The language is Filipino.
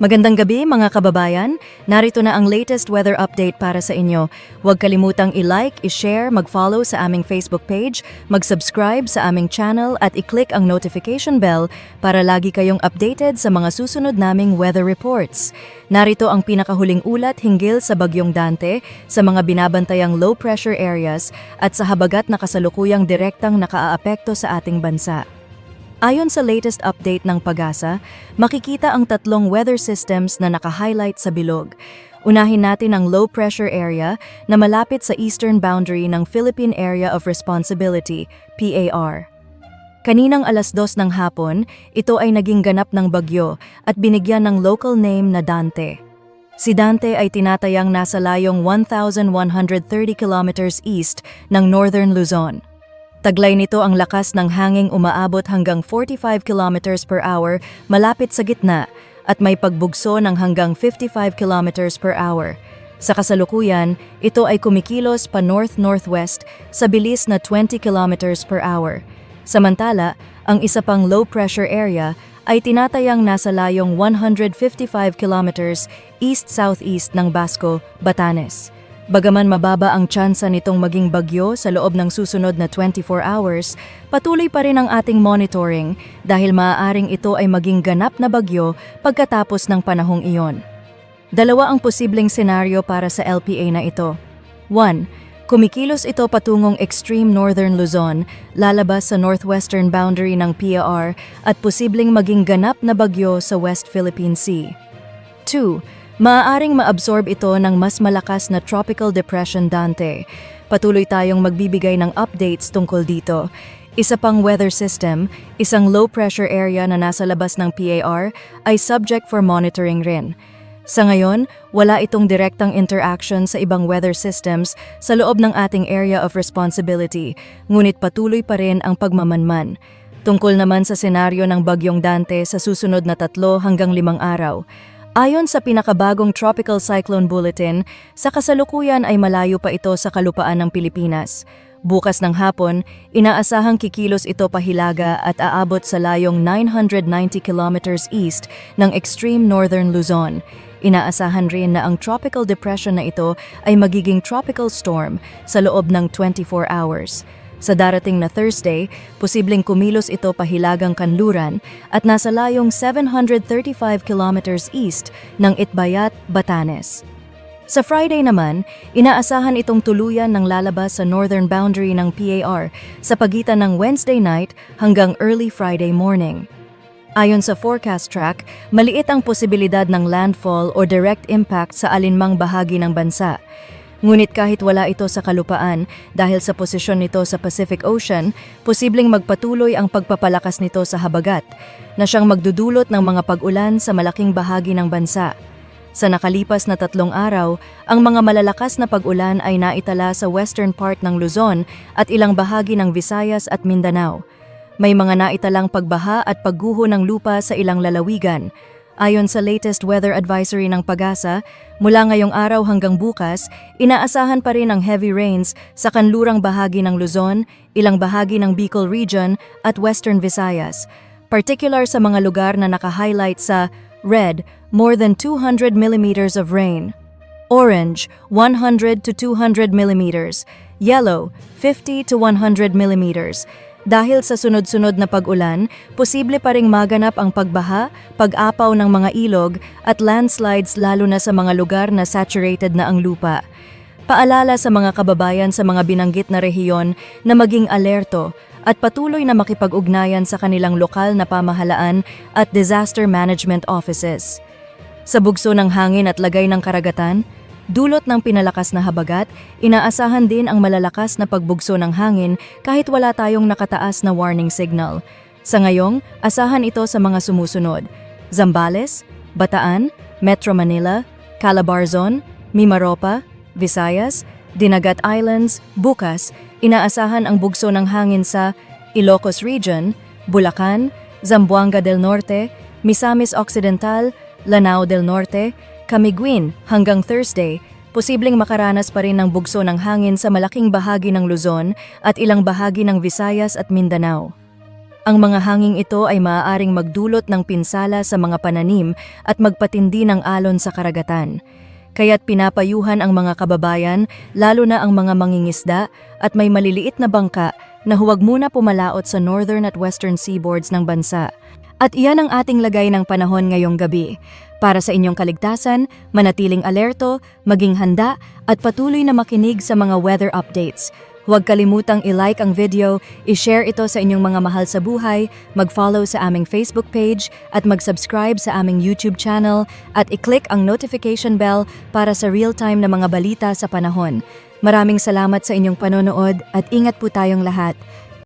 Magandang gabi mga kababayan. Narito na ang latest weather update para sa inyo. Huwag kalimutang i-like, i-share, mag-follow sa aming Facebook page, mag-subscribe sa aming channel at i-click ang notification bell para lagi kayong updated sa mga susunod naming weather reports. Narito ang pinakahuling ulat hinggil sa Bagyong Dante, sa mga binabantayang low pressure areas at sa habagat na kasalukuyang direktang nakaaapekto sa ating bansa. Ayon sa latest update ng PAGASA, makikita ang tatlong weather systems na naka-highlight sa bilog. Unahin natin ang low pressure area na malapit sa eastern boundary ng Philippine Area of Responsibility, PAR. Kaninang alas dos ng hapon, ito ay naging ganap ng bagyo at binigyan ng local name na Dante. Si Dante ay tinatayang nasa layong 1,130 kilometers east ng northern Luzon. Taglay nito ang lakas ng hanging umaabot hanggang 45 kilometers per hour malapit sa gitna at may pagbugso ng hanggang 55 kilometers per hour. Sa kasalukuyan, ito ay kumikilos pa north-northwest sa bilis na 20 kilometers per hour. Samantala, ang isa pang low pressure area ay tinatayang nasa layong 155 kilometers east-southeast ng Basco, Batanes. Bagaman mababa ang tsansa nitong maging bagyo sa loob ng susunod na 24 hours, patuloy pa rin ang ating monitoring dahil maaaring ito ay maging ganap na bagyo pagkatapos ng panahong iyon. Dalawa ang posibleng senaryo para sa LPA na ito. 1. Kumikilos ito patungong extreme northern Luzon, lalabas sa northwestern boundary ng PAR at posibleng maging ganap na bagyo sa West Philippine Sea. 2. Maaaring maabsorb ito ng mas malakas na Tropical Depression Dante. Patuloy tayong magbibigay ng updates tungkol dito. Isa pang weather system, isang low pressure area na nasa labas ng PAR, ay subject for monitoring rin. Sa ngayon, wala itong direktang interaction sa ibang weather systems sa loob ng ating area of responsibility, ngunit patuloy pa rin ang pagmamanman. Tungkol naman sa senaryo ng Bagyong Dante sa susunod na tatlo hanggang limang araw, Ayon sa pinakabagong Tropical Cyclone Bulletin, sa kasalukuyan ay malayo pa ito sa kalupaan ng Pilipinas. Bukas ng hapon, inaasahang kikilos ito pahilaga at aabot sa layong 990 kilometers east ng extreme northern Luzon. Inaasahan rin na ang tropical depression na ito ay magiging tropical storm sa loob ng 24 hours. Sa darating na Thursday, posibleng kumilos ito pahilagang kanluran at nasa layong 735 kilometers east ng Itbayat, Batanes. Sa Friday naman, inaasahan itong tuluyan ng lalabas sa northern boundary ng PAR sa pagitan ng Wednesday night hanggang early Friday morning. Ayon sa forecast track, maliit ang posibilidad ng landfall o direct impact sa alinmang bahagi ng bansa. Ngunit kahit wala ito sa kalupaan, dahil sa posisyon nito sa Pacific Ocean, posibleng magpatuloy ang pagpapalakas nito sa habagat, na siyang magdudulot ng mga pag-ulan sa malaking bahagi ng bansa. Sa nakalipas na tatlong araw, ang mga malalakas na pag-ulan ay naitala sa western part ng Luzon at ilang bahagi ng Visayas at Mindanao. May mga naitalang pagbaha at pagguho ng lupa sa ilang lalawigan. Ayon sa latest weather advisory ng Pagasa, mula ngayong araw hanggang bukas, inaasahan pa rin ang heavy rains sa kanlurang bahagi ng Luzon, ilang bahagi ng Bicol Region at Western Visayas. Particular sa mga lugar na naka-highlight sa red, more than 200 millimeters of rain. Orange, 100 to 200 millimeters. Yellow, 50 to 100 millimeters. Dahil sa sunod-sunod na pag-ulan, posible pa ring maganap ang pagbaha, pag-apaw ng mga ilog at landslides lalo na sa mga lugar na saturated na ang lupa. Paalala sa mga kababayan sa mga binanggit na rehiyon na maging alerto at patuloy na makipag-ugnayan sa kanilang lokal na pamahalaan at disaster management offices. Sa bugso ng hangin at lagay ng karagatan, Dulot ng pinalakas na habagat, inaasahan din ang malalakas na pagbugso ng hangin kahit wala tayong nakataas na warning signal. Sa ngayong, asahan ito sa mga sumusunod. Zambales, Bataan, Metro Manila, Calabarzon, Mimaropa, Visayas, Dinagat Islands, bukas, inaasahan ang bugso ng hangin sa Ilocos Region, Bulacan, Zamboanga del Norte, Misamis Occidental, Lanao del Norte, Camiguin hanggang Thursday, posibleng makaranas pa rin ng bugso ng hangin sa malaking bahagi ng Luzon at ilang bahagi ng Visayas at Mindanao. Ang mga hanging ito ay maaaring magdulot ng pinsala sa mga pananim at magpatindi ng alon sa karagatan. Kaya't pinapayuhan ang mga kababayan, lalo na ang mga mangingisda at may maliliit na bangka na huwag muna pumalaot sa northern at western seaboards ng bansa. At iyan ang ating lagay ng panahon ngayong gabi. Para sa inyong kaligtasan, manatiling alerto, maging handa, at patuloy na makinig sa mga weather updates. Huwag kalimutang i-like ang video, i-share ito sa inyong mga mahal sa buhay, mag-follow sa aming Facebook page, at mag-subscribe sa aming YouTube channel, at i-click ang notification bell para sa real-time na mga balita sa panahon. Maraming salamat sa inyong panonood at ingat po tayong lahat.